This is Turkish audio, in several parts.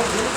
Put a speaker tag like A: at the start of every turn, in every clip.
A: 네.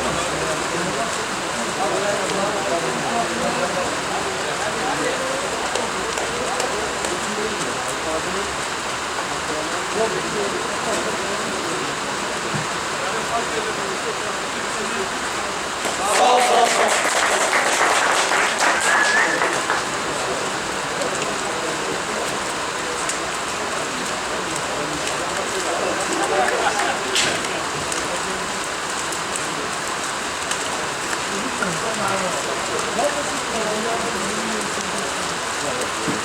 A: Thank you.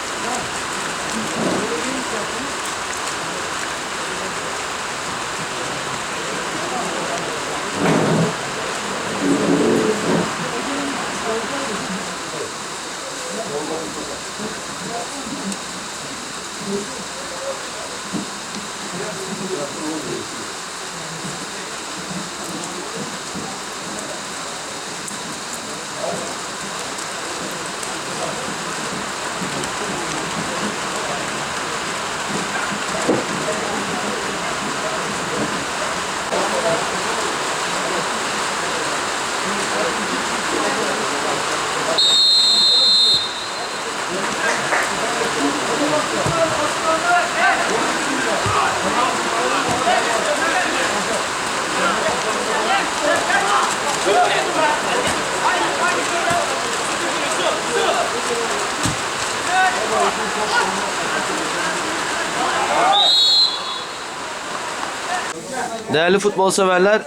A: Değerli futbol severler,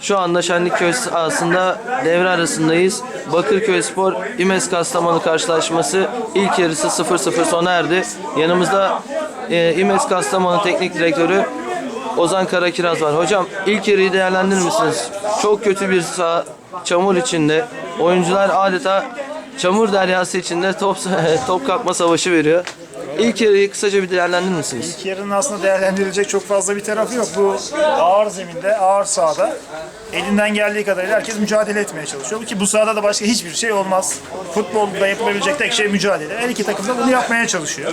A: şu anda Şenlikköy sahasında devre arasındayız. Bakırköy Spor İmes Kastamonu karşılaşması ilk yarısı 0-0 sona erdi. Yanımızda e, İmes Kastamonu Teknik Direktörü Ozan Karakiraz var. Hocam ilk yarıyı değerlendirir misiniz? Çok kötü bir saha, çamur içinde. Oyuncular adeta çamur deryası içinde top top kapma savaşı veriyor. İlk yarıyı kısaca bir değerlendirir misiniz?
B: İlk yarının aslında değerlendirilecek çok fazla bir tarafı yok. Bu ağır zeminde, ağır sahada elinden geldiği kadarıyla herkes mücadele etmeye çalışıyor. Ki bu sahada da başka hiçbir şey olmaz. Futbolda yapılabilecek tek şey mücadele. Her iki takım da bunu yapmaya çalışıyor.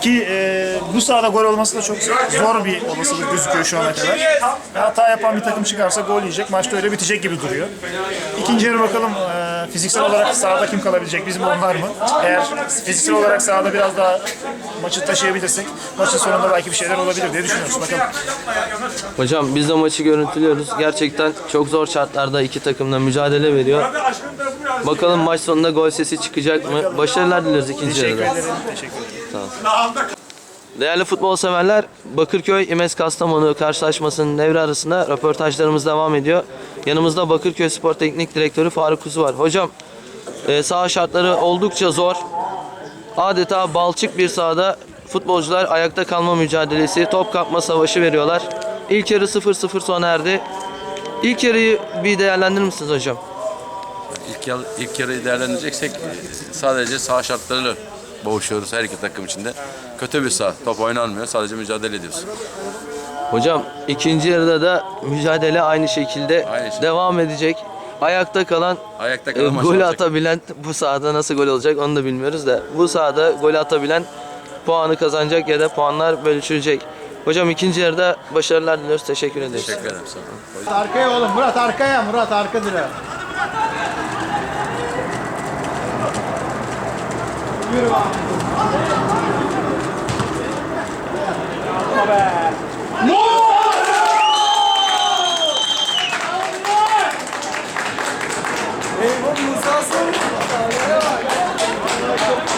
B: Ki e, bu sahada gol olması da çok zor bir olasılık gözüküyor şu ana kadar. Hata yapan bir takım çıkarsa gol yiyecek. Maçta öyle bitecek gibi duruyor. İkinci yarı bakalım e, fiziksel olarak sahada kim kalabilecek? Bizim onlar mı? Eğer fiziksel olarak sahada biraz daha maçı taşıyabilirsek maçın sonunda belki bir şeyler olabilir diye düşünüyoruz. Bakalım.
A: Hocam biz de maçı görüntülüyoruz. Gerçekten çok zor şartlarda iki takım da mücadele veriyor. Bakalım maç sonunda gol sesi çıkacak mı? Başarılar diliyoruz ikinci
B: Teşekkür
A: yarıda.
B: ederim. Teşekkür ederim.
A: Değerli futbol severler, Bakırköy İmes Kastamonu karşılaşmasının devre arasında röportajlarımız devam ediyor. Yanımızda Bakırköy Spor Teknik Direktörü Faruk Kuzu var. Hocam, e, saha şartları oldukça zor. Adeta balçık bir sahada futbolcular ayakta kalma mücadelesi, top kapma savaşı veriyorlar. İlk yarı 0-0 sona erdi. İlk yarıyı bir değerlendirir misiniz hocam?
C: İlk, yıl, ilk yarıyı değerlendireceksek e, sadece sağ şartlarıyla boğuşuyoruz her iki takım içinde. Kötü bir sağ. Top oynanmıyor. Sadece mücadele ediyoruz.
A: Hocam ikinci yarıda da mücadele aynı şekilde
C: Aynı şekilde.
A: devam edecek. Ayakta kalan
C: Ayakta
A: e,
C: kalan maç
A: gol
C: alacak.
A: atabilen bu sahada nasıl gol olacak onu da bilmiyoruz da bu sahada gol atabilen puanı kazanacak ya da puanlar bölüşülecek. Hocam ikinci yarıda başarılar diliyoruz. Teşekkür ederiz.
C: Teşekkür ederim sana.
D: Arkaya oğlum Murat arkaya Murat arka direğe.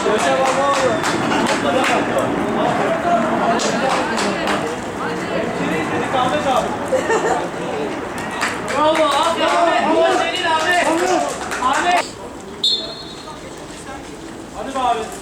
D: Yaşa baba. oğlum.
E: Çocuğu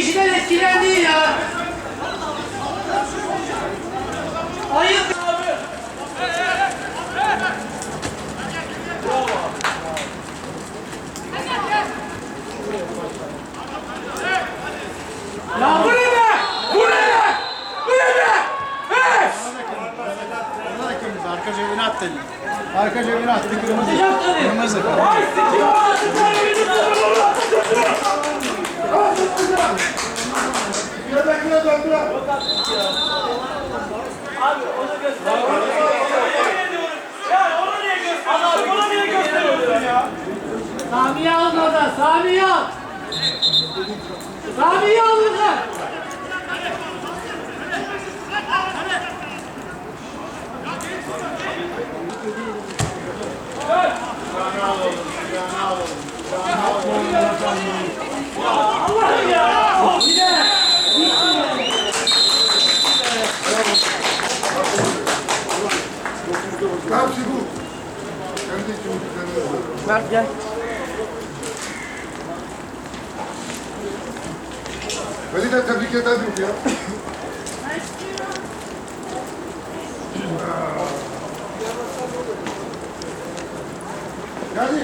E: kişiden etkilendi ya. Ayıp. Ya bu ne be? Bu ne be?
F: Bu ne be? Hey! Arka cebine attı. Arka cebine attı
A: kırmızı. Yaptı. Kırmızı. Ay sikiyor. Ay sikiyor. Sami'yi al oradan, Sami'yi al. Sami'yi Beni de tebrik ederdim ya. Yani